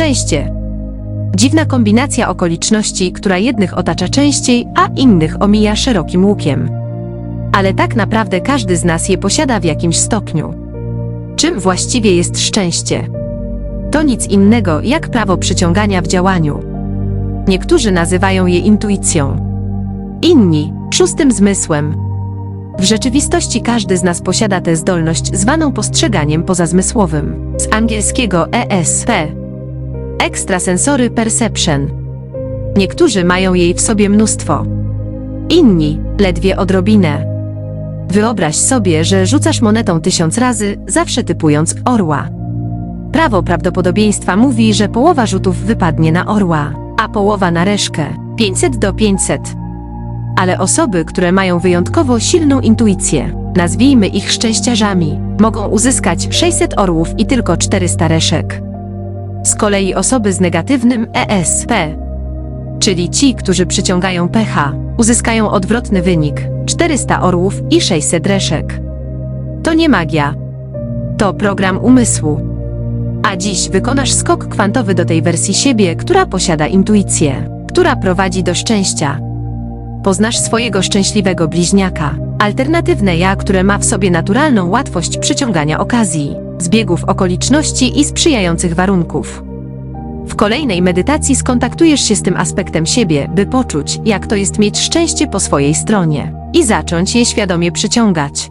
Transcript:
Szczęście. Dziwna kombinacja okoliczności, która jednych otacza częściej, a innych omija szerokim łukiem. Ale tak naprawdę każdy z nas je posiada w jakimś stopniu. Czym właściwie jest szczęście? To nic innego jak prawo przyciągania w działaniu. Niektórzy nazywają je intuicją, inni szóstym zmysłem. W rzeczywistości każdy z nas posiada tę zdolność zwaną postrzeganiem pozazmysłowym, z angielskiego ESP Extrasensory Perception. Niektórzy mają jej w sobie mnóstwo, inni ledwie odrobinę. Wyobraź sobie, że rzucasz monetą tysiąc razy, zawsze typując orła. Prawo prawdopodobieństwa mówi, że połowa rzutów wypadnie na orła, a połowa na reszkę 500 do 500. Ale osoby, które mają wyjątkowo silną intuicję, nazwijmy ich szczęściarzami, mogą uzyskać 600 orłów i tylko 400 reszek. Kolei osoby z negatywnym ESP, czyli ci, którzy przyciągają pecha, uzyskają odwrotny wynik 400 orłów i 600 reszek. To nie magia. To program umysłu. A dziś wykonasz skok kwantowy do tej wersji siebie, która posiada intuicję, która prowadzi do szczęścia. Poznasz swojego szczęśliwego bliźniaka, alternatywne ja, które ma w sobie naturalną łatwość przyciągania okazji, zbiegów okoliczności i sprzyjających warunków. Kolejnej medytacji skontaktujesz się z tym aspektem siebie, by poczuć, jak to jest mieć szczęście po swojej stronie i zacząć je świadomie przyciągać.